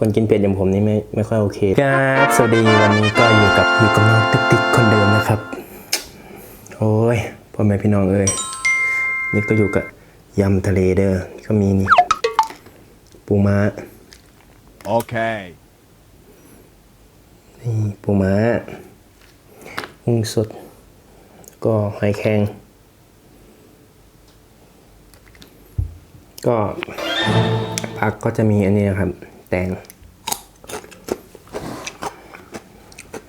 คนกินเป็ดอย่างผมนี่ไม่ไม่ค่อยโอเคครับสวัสดีวันนี้ก็อยู่กับอยู่กับน้องติ๊กติ๊กคนเดิมนะครับ โอ้ยพ่อแม่พี่น้องเอ้ยนี่ก็อยู่กับยำทะเลเด้อก็มีนี่ปูม้า Okay. นี่ปูม้ากุ้งสด ก็หอยแครงก็ผักก็จะมีอันนี้นะครับ แตง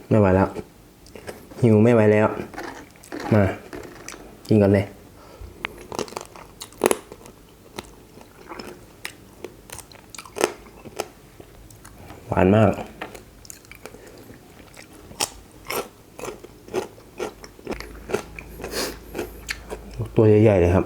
ไม่ไหวแล้ว หิวไม่ไหวแล้ว มากินกันเลยหวานมาก ตัวใหญ่ ๆ เลยครับ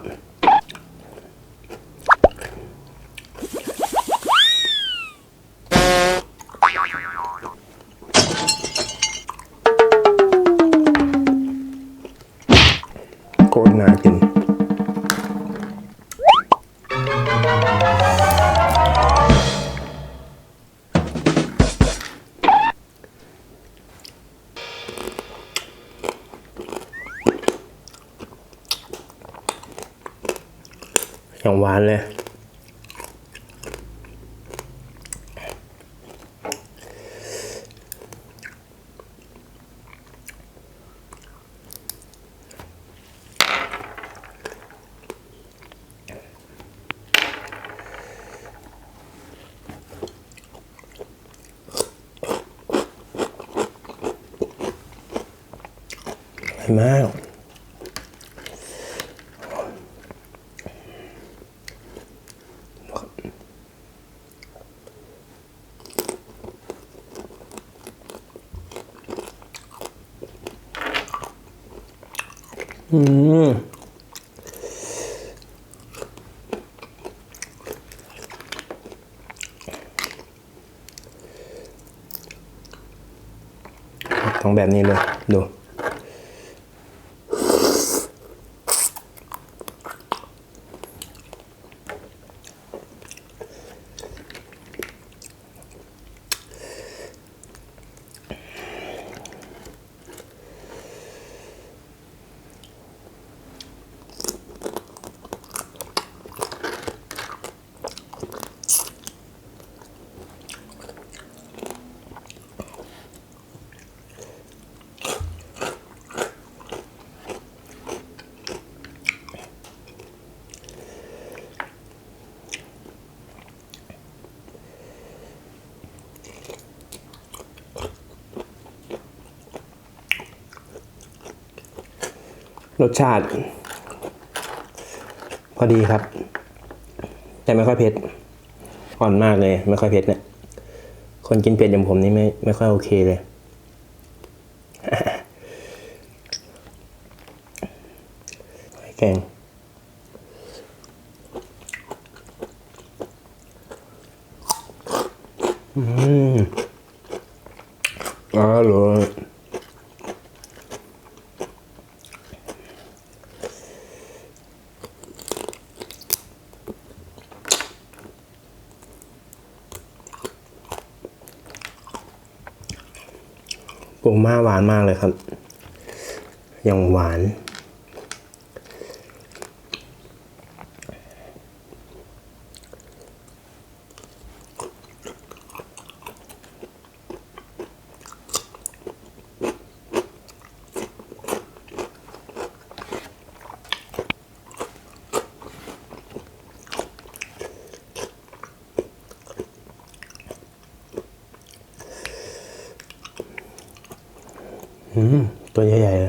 อย่างหวานเลยอร่อยมาก อืมต้องแบบนี้เลย ดู รสชาติ พอดีครับ แต่ไม่ค่อยเผ็ดอ่อนมากเลย ไม่ค่อยเผ็ดเนี่ย คนกินเผ็ดอย่างผมนี่ไม่ไม่ค่อยโอเคเลยหอยแกงอืมอร่อย โอมาหวานมากเลยครับ ยังหวาน อืม ตัวใหญ่ๆ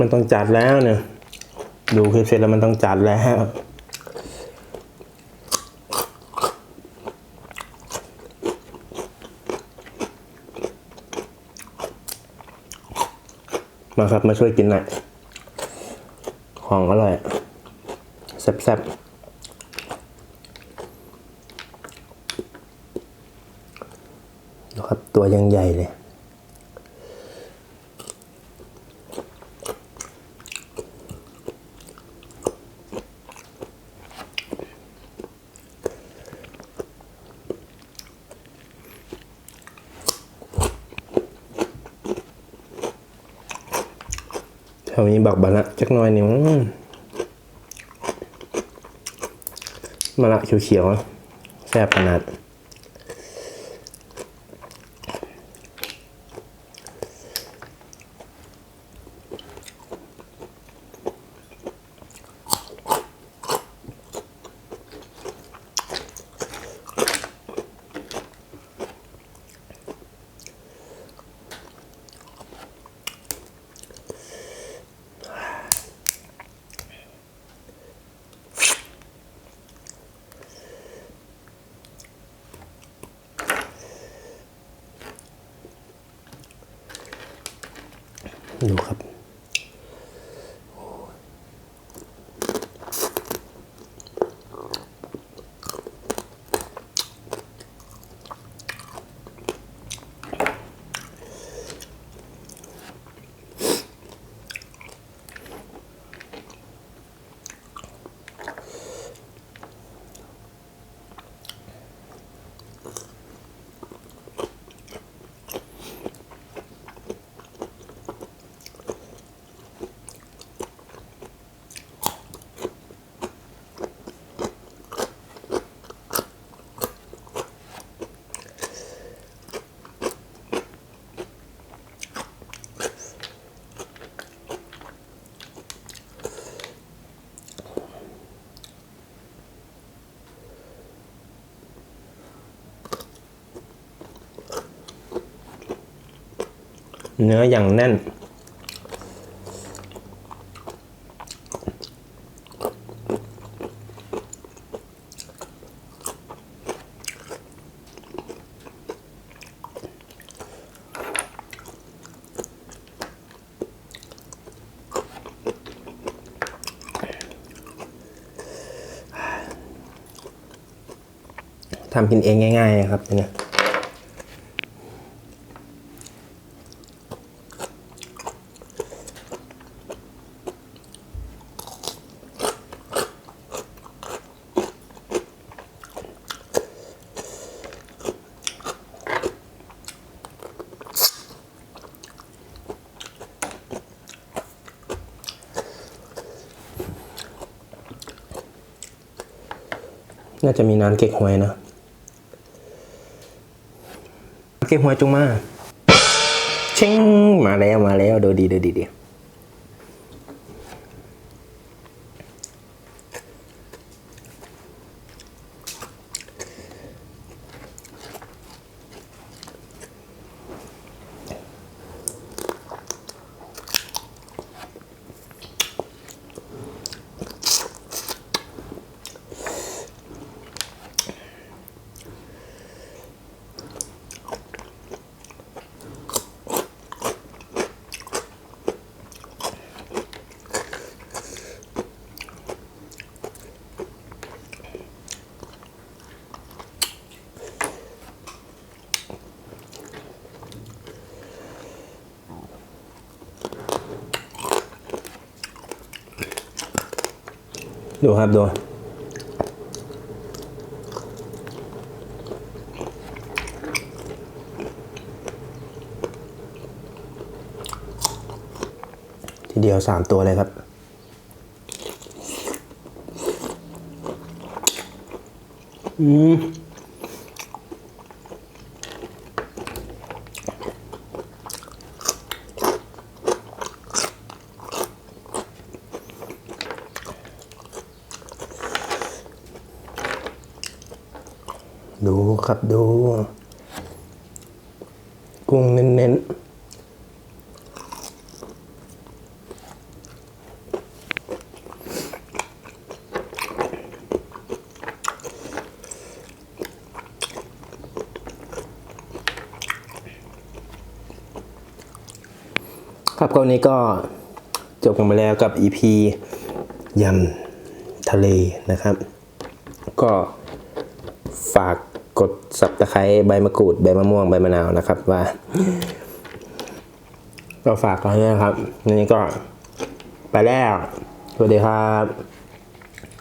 มันต้องจัดแล้วเนี่ย ดูคลิปเสร็จแล้วมันต้องจัดแล้วมาครับมาช่วยกินหน่อย ของอร่อยแซ่บๆ ครับตัวยังใหญ่เลยเรามีบักบะละจักน่อยนึงมะละเขียวๆแซ่บขนาด ดู เนื้ออย่างแน่น ทำกินเองง่ายๆครับเนี่ย น่าจะมีนานเก๊กหวยนะ เก๊กหวยจุงมาเชิงมาแล้วมาแล้วดูดีดูดีดี ดูครับดูทีเดียวสามตัวเลยครับอืม ดู ครับดู กุ้งเน้นๆครับก็วันนี้ก็จบกันไปแล้วกับ EP ยำทะเลนะครับ ก็ฝาก กดสับตะไคร้ใบมะกรูดใบมะม่วงใบมะนาวนะครับว่าก็ฝากกันด้วยนะครับนี่ก็ไปแล้วสวัสดีครับ